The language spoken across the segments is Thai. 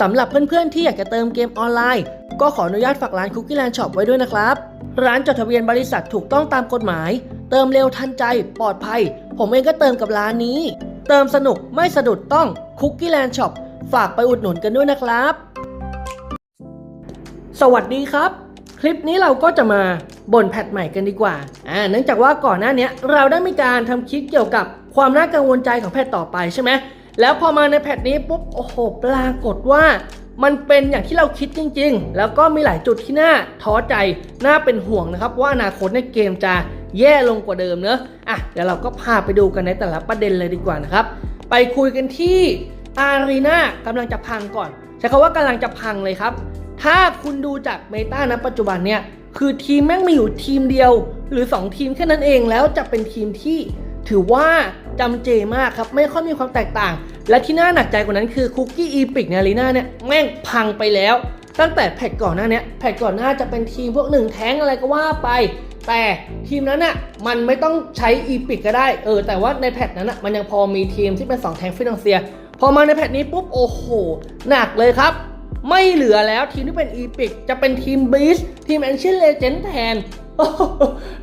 สำหรับเพื่อนๆที่อยากจะเติมเกมออนไลน์ ก็ขออนุญาตฝากร้าน Cookie Land Shop ไว้ด้วยนะครับ ร้านจดทะเบียนบริษัทถูกต้องตามกฎหมาย เติมเร็วทันใจ ปลอดภัย ผมเองก็เติมกับร้านนี้ เติมสนุกไม่สะดุดต้อง Cookie Land Shop ฝากไปอุดหนุนกันด้วยนะครับ สวัสดีครับ คลิปนี้เราก็จะมาบ่นแพทใหม่กันดีกว่าอ่าเนื่องจากว่าก่อนหน้านี้เราได้มีการทำคลิปเกี่ยวกับความน่ากังวลใจของแพทต่อไปใช่ไหม แล้วพอมาในแพทนี้ปุ๊บโอ้โหปรากฏว่ามันเป็นอย่างที่เราคิดจริง ๆ แล้วก็มีหลายจุดที่น่าท้อใจ น่าเป็นห่วงนะครับ ว่าอนาคตในเกมจะแย่ลงกว่าเดิมเนอะอะเดี๋ยวเราก็พาไปดูกันในแต่ละประเด็นเลยดีกว่านะครับ ไปคุยกันที่อารีนากำลังจะพังก่อน ใช้คำว่ากำลังจะพังเลยครับ ถ้าคุณดูจากเมตาณปัจจุบันเนี่ย คือทีมแม่งมีอยู่ทีมเดียว หรือ 2 ทีมแค่นั้นเองแล้วจะเป็นทีมที่ ถือว่าจำเจมากครับ ไม่ค่อยมีความแตกต่าง และที่น่าหนักใจกว่านั้นคือคุกกี้อีพิกในอารีนาเนี่ยแม่งพังไปแล้ว ตั้งแต่แพทก่อนหน้าเนี้ยแพทก่อนหน้าจะเป็นทีมพวกหนึ่งแท้งอะไรก็ว่าไป แต่ทีมนั้นน่ะมันไม่ต้องใช้อีพิกก็ได้เออแต่ว่าในแพทนั้นน่ะมันยังพอมีทีมที่เป็น 2 แท้งฟินแลนเซีย พอมาในแพทนี้ปุ๊บโอ้โหหนักเลยครับไม่เหลือแล้วทีมที่เป็นอีพิกจะเป็นทีมบีชทีมแอนชิ n เลเจนแทน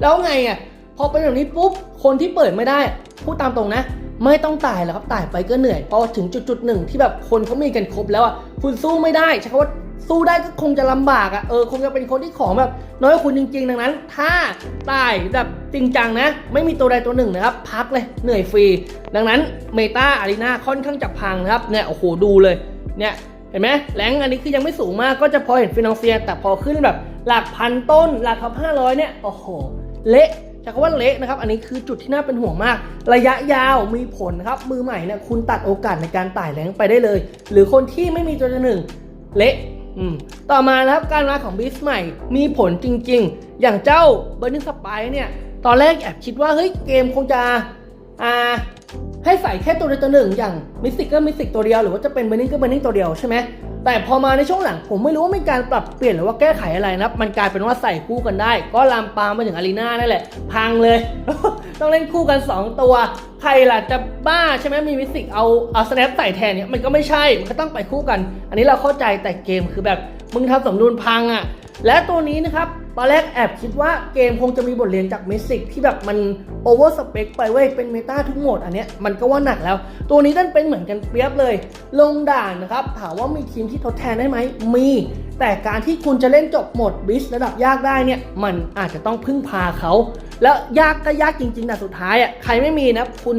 แล้วไงอะ พอเป็นแบบนี้ปุ๊บคนที่เปิดไม่ได้พูดตามตรงนะ ไม่ต้องตายแล้วครับตายไปก็เหนื่อยพอถึงจุดจุดหนึ่งที่แบบคนเขามีกันครบแล้วอะคุณสู้ไม่ได้ใช่คำว่าสู้ได้ก็คงจะลำบากอะเออคงจะเป็นคนที่ของแบบน้อยกว่าคุณจริง ๆ ดังนั้น ถ้าตายแบบจริงจังนะ ไม่มีตัวใดตัวหนึ่งนะครับ พักเลยเหนื่อยฟรี ดังนั้นเมตาอารีนาค่อนข้างจะพังนะครับเนี่ยโอ้โหดูเลยเนี่ยเห็นไหมแรงอันนี้คือยังไม่สูงมากก็จะพอเห็นฟินองเซีย แต่พอขึ้นแบบหลักพันต้นหลักท็อปห้าร้อยเนี่ยโอ้โห เละ ใช้คำว่าเละนะครับ อันนี้คือจุดที่น่าเป็นห่วงมาก ระยะยาวมีผลครับ มือใหม่เนี่ยคุณตัดโอกาสในการไต่แรงไปได้เลย หรือคนที่ไม่มีตัวหนึ่งเละอืมต่อมานะครับการมาของบิสใหม่มีผลจริงๆ อย่างเจ้าเบอร์นิงสไปเนี่ยตอนแรกแอบคิดว่าเฮ้ยเกมคงจะอ่าให้ใส่แค่ตัวใดตัวหนึ่ง อย่างมิสติกก็มิสติกตัวเดียวหรือว่าจะเป็นเบนนิงก็เบนนิงตัวเดียวใช่ไหม แต่พอมาในช่วงหลังผมไม่รู้ว่ามีการปรับเปลี่ยนหรือว่าแก้ไขอะไรนะมันกลายเป็นว่าใส่คู่กันได้ ก็ลามปามมาถึงอารีนานั่นแหละ พังเลย ต้องเล่นคู่กัน 2 ตัว ใครล่ะจะบ้าใช่ไหมมีมิสิกเอาเอาสแนปใส่แทนเนี่ยมันก็ไม่ใช่มันก็ต้องไปคู่กัน อันนี้เราเข้าใจแต่เกมคือแบบมึงทำสมดุลพังอะ และตัวนี้นะครับตอนแรกแอบคิดว่าเกมคงจะมีบทเรียนจากเมสิกที่แบบมันโอเวอร์สเปคไปเว้ยเป็นเมตาทุกโหมดอันเนี้ยมันก็ว่าหนักแล้ว ตัวนี้ดันเป็นเหมือนกันเปรียบเลย ลงด่านนะครับ ถามว่ามีทีมที่ทดแทนได้ไหมมี แต่การที่คุณจะเล่นจบโหมดบิสระดับยากได้เนี่ย มันอาจจะต้องพึ่งพาเขา แล้วยากก็ยากจริงๆแต่สุดท้ายอะใครไม่มีนะคุณ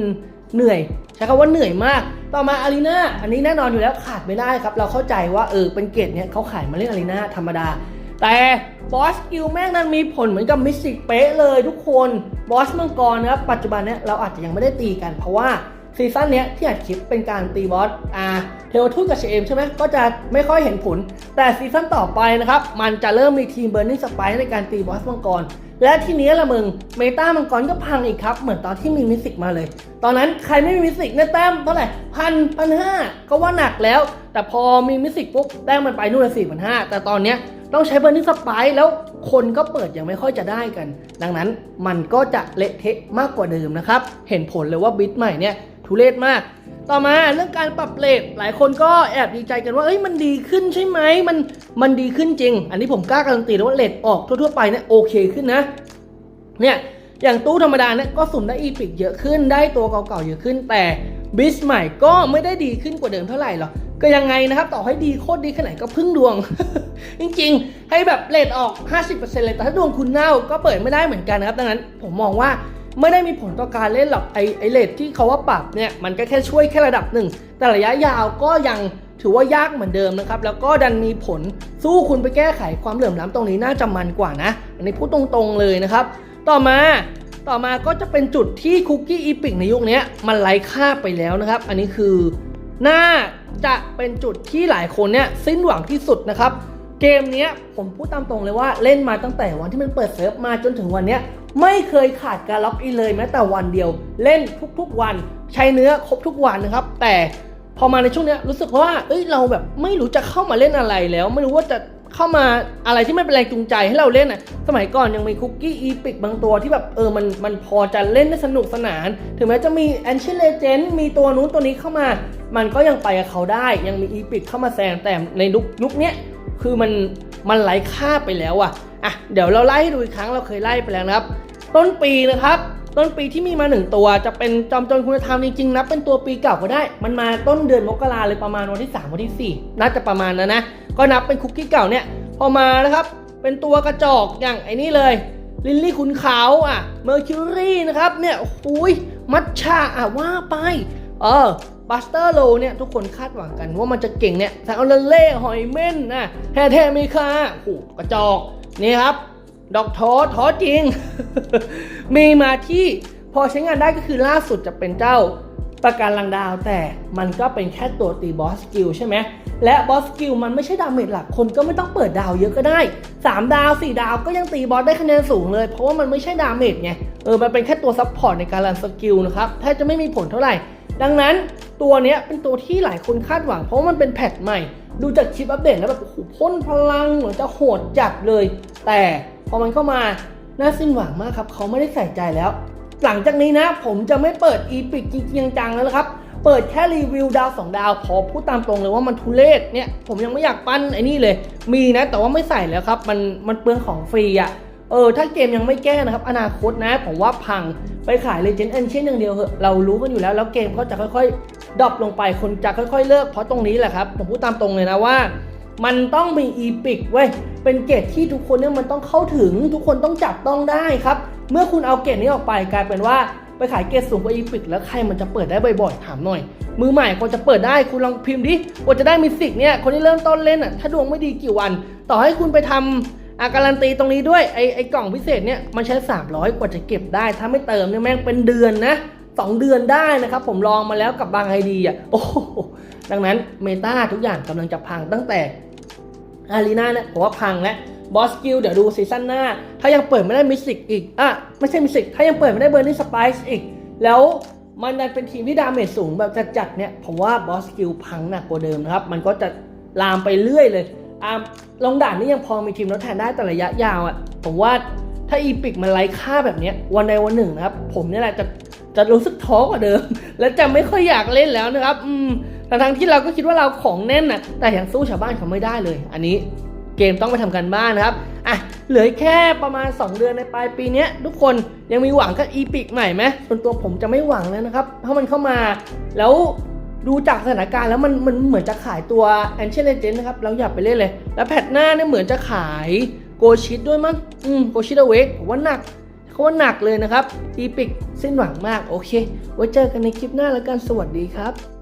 เหนื่อยใช้คำว่าเหนื่อยมาก ต่อมาอารีนาอันนี้แน่นอนอยู่แล้วขาดไม่ได้ครับเราเข้าใจว่าเออเป็นเกตเนี่ยเขาขายมาเล่นอารีนาธรรมดา แต่บอสกิลแม่งนั้นมีผลเหมือนกับมิสติกเป๊ะเลยทุกคนบอสมังกรนะครับปัจจุบันเนี้ยเราอาจจะยังไม่ได้ตีกันเพราะว่าซีซั่นเนี้ยที่อัดคลิปเป็นการตีบอสอ่าเทวทูกับเชมใช่ไหมก็จะไม่ค่อยเห็นผล แต่ซีซั่นต่อไปนะครับ มันจะเริ่มมีทีมเบอร์นิ่งสไปในการตีบอสมังกร และทีนี้ละมึง เมตามังกรก็พังอีกครับ เหมือนตอนที่มีมิสิกมาเลย ตอนนั้นใครไม่มีมิสิกเนี่ยแต้มเท่าไหร่พันพันห้าก็ว่าหนักแล้ว แต่พอมีมิสิกปุ๊บแต้มมันไปนู่นละสี่พันห้าแต่ตอนเนี้ย ต้องใช้เบอร์นิ่งสไปแล้วคนก็เปิดยังไม่ค่อยจะได้กัน ดังนั้นมันก็จะเละเทะมากกว่าเดิมนะครับ เห็นผลเลยว่าบิทใหม่เนี่ยทุเรศมาก ต่อมาเรื่องการปรับเลทหลายคนก็แอบดีใจกันว่าเอ้ยมันดีขึ้นใช่ไหมมันมันดีขึ้นจริง อันนี้ผมกล้าการันตีเลยว่าเลทออกทั่วๆไปเนี่ยโอเคขึ้นนะเนี่ยอย่างตู้ธรรมดาเนี่ยก็สุ่มได้อีพิกเยอะขึ้นได้ตัวเก่าๆเยอะขึ้นแต่บิสใหม่ก็ไม่ได้ดีขึ้นกว่าเดิมเท่าไหร่หรอก ก็ยังไงนะครับต่อให้ดีโคตรดีแค่ไหนก็พึ่งดวง จริงๆ ให้แบบเลทออก 50%เลยแต่ถ้าดวงคุณเน่าก็เปิดไม่ได้เหมือนกันนะครับ ดังนั้นผมมองว่าไม่ได้มีผลต่อการเล่นหรอกไอไอเลทที่เขาว่าปรับเนี่ยมันก็แค่ช่วยแค่ระดับหนึ่ง แต่ระยะยาวก็ยังถือว่ายากเหมือนเดิมนะครับ แล้วก็ดันมีผลสู้คุณไปแก้ไขความเหลื่อมล้ำตรงนี้น่าจะมันกว่านะ อันนี้พูดตรงๆเลยนะครับ ต่อมาต่อมาก็จะเป็นจุดที่คุกกี้อีพิกในยุคนี้มันไร้ค่าไปแล้วนะครับ อันนี้คือ น่าจะเป็นจุดที่หลายคนเนี่ยสิ้นหวังที่สุดนะครับ เกมเนี้ยผมพูดตามตรงเลยว่าเล่นมาตั้งแต่วันที่มันเปิดเซิร์ฟมาจนถึงวันเนี้ยไม่เคยขาดการล็อกอินเลยแม้แต่วันเดียว เล่นทุกๆวัน ใช้เนื้อครบทุกวันนะครับ แต่พอมาในช่วงเนี้ยรู้สึกว่าเอ้ยเราแบบไม่รู้จะเข้ามาเล่นอะไรแล้ว ไม่รู้ว่าจะ เข้ามาอะไรที่ไม่เป็นแรงจูงใจให้เราเล่นอะ สมัยก่อนยังมีคุกกี้อีพิกบางตัวที่แบบเออมันมันพอจะเล่นได้สนุกสนาน ถึงแม้จะมีแอนชิเลเจนมีตัวนู้นตัวนี้เข้ามา มันก็ยังไปกับเขาได้ ยังมีอีพิกเข้ามาแซงแต่ในยุคยุคนี้คือมันมันไร้ค่าไปแล้วอะอะเดี๋ยวเราไล่ให้ดูอีกครั้งเราเคยไล่ไปแล้วนะครับ ต้นปีนะครับ ต้นปีที่มีมาหนึ่งตัวจะเป็นจอมโจรคุณธรรมจริงๆนับเป็นตัวปีเก่าก็ได้ มันมาต้นเดือนมกราเลยประมาณวันที่ 3 วันที่ 4 น่าจะประมาณนั้นนะ ก็นับเป็นคุกกี้เก่าเนี่ย พอมานะครับ เป็นตัวกระจอกอย่างไอ้นี่เลย ลิลลี่ขุนขาวอะเมอร์คิวรีนะครับเนี่ยโอ้ยมัทฉาอะว่าไป เออบัสเตอร์โลเนี่ยทุกคนคาดหวังกันว่ามันจะเก่งเนี่ยซาอลเล่หอยเม่นนะแฮแทมีคาโอ้กระจอกนี่ครับ ดอกท้อท้อจริง มีมาที่พอใช้งานได้ก็คือล่าสุดจะเป็นเจ้าประการลังดาวแต่มันก็เป็นแค่ตัวตีบอสสกิลใช่ไหมและบอสสกิลมันไม่ใช่ดาเมจหลักคนก็ไม่ต้องเปิดดาวเยอะก็ได้ 3 ดาว 4 ดาวก็ยังตีบอสได้คะแนนสูงเลย เพราะว่ามันไม่ใช่ดาเมจไงเออมันเป็นแค่ตัวซัพพอร์ตในการรันสกิลนะครับแทบจะไม่มีผลเท่าไหร่ ดังนั้นตัวเนี้ยเป็นตัวที่หลายคนคาดหวัง เพราะามันเป็นแพทใหม่ ดูจากคลิปอัปเดตแล้วแบบโอ้โหพ่นพลังเหมือนจะโหดจัดเลย แต่ พอมันเข้ามาน่าสิ้นหวังมากครับเขาไม่ได้ใส่ใจแล้ว หลังจากนี้นะ ผมจะไม่เปิดอีพิกจริงจังๆแล้วนะครับ เปิดแค่รีวิวดาวสองดาวพอพูดตามตรงเลยว่ามันทุเรศเนี่ยผมยังไม่อยากปั้นไอ้นี่เลย มีนะแต่ว่าไม่ใส่แล้วครับ มันมันเปลืองของฟรีอะเออถ้าเกมยังไม่แก้นะครับ อนาคตนะผมว่าพังไปขาย Legend Ancient อย่างเดียวเหอะเรารู้กันอยู่แล้ว แล้วเกมก็จะค่อยๆดรอปลงไปคนจะค่อย ๆ เลิกเพราะตรงนี้แหละครับ ผมพูดตามตรงเลยนะว่า มันต้องมีอีพิกเว้ย เป็นเกรดที่ทุกคนเนี่ยมันต้องเข้าถึง ทุกคนต้องจับต้องได้ครับ เมื่อคุณเอาเกรดนี้ออกไปกลายเป็นว่าไปขายเกรดสูงกว่าอีพิกแล้วใครมันจะเปิดได้บ่อยๆ ถามหน่อย มือใหม่คนจะเปิดได้คุณลองพิมพ์ดิว่าจะได้มิสิกเนี่ยคนที่เริ่มต้นเล่นอะถ้าดวงไม่ดีกี่วัน ต่อให้คุณไปทำอาการันตีตรงนี้ด้วยไอไอกล่องพิเศษเนี่ยมันใช้ 300 กว่าจะเก็บได้ ถ้าไม่เติมเนี่ยแม่งเป็นเดือนนะ2 เดือนได้นะครับ ผมลองมาแล้วกับบางไอดีอะโอ้โหดังนั้นเมตาทุกอย่างกำลังจะพังตั้งแต่ อารีนาเนี่ยผมว่าพังแล้วบอสกิลเดี๋ยวดูซีซั่นหน้า ถ้ายังเปิดไม่ได้มิสิกอีกอะไม่ใช่มิสิกถ้ายังเปิดไม่ได้เบอร์นี่สไปซ์อีก แล้วมันดันเป็นทีมที่ดาเมจสูงแบบจัดๆเนี่ยผมว่าบอสกิลพังหนักกว่าเดิมนะครับ มันก็จะลามไปเรื่อยเลยอ่าลงด่านนี่ยังพอมีทีมทดแทนได้แต่ระยะยาวอะผมว่าถ้าอีพิกมันไร้ค่าแบบนี้วันใดวันหนึ่งนะครับ ผมเนี่ยแหละจะจะรู้สึกท้อกว่าเดิม และจะไม่ค่อยอยากเล่นแล้วนะครับ อืม ทั้งที่เราก็คิดว่าเราของแน่นนะแต่ยังสู้ชาวบ้านเขาไม่ได้เลย อันนี้เกมต้องไปทำกันบ้านนะครับ อะ เหลือแค่ประมาณ 2 เดือนในปลายปีนี้ทุกคนยังมีหวังกับอีพิกใหม่ไหมส่วนตัวผมจะไม่หวังแล้วนะครับ เพราะมันเข้ามาแล้วดูจากสถานการณ์แล้วมันมันเหมือนจะขายตัว a n c i e n Legend นะครับ เราอย่าไปเล่นเลย แล้วแพทหน้าเนี่ยเหมือนจะขายโกชิดด้วยมั้ง อืม โกชิดเวกผมว่าหนักเขาว่าหนักเลยนะครับ อีพิกสิ้นหวังมาก โอเค ไว้เจอกันในคลิปหน้าแล้วกัน สวัสดีครับ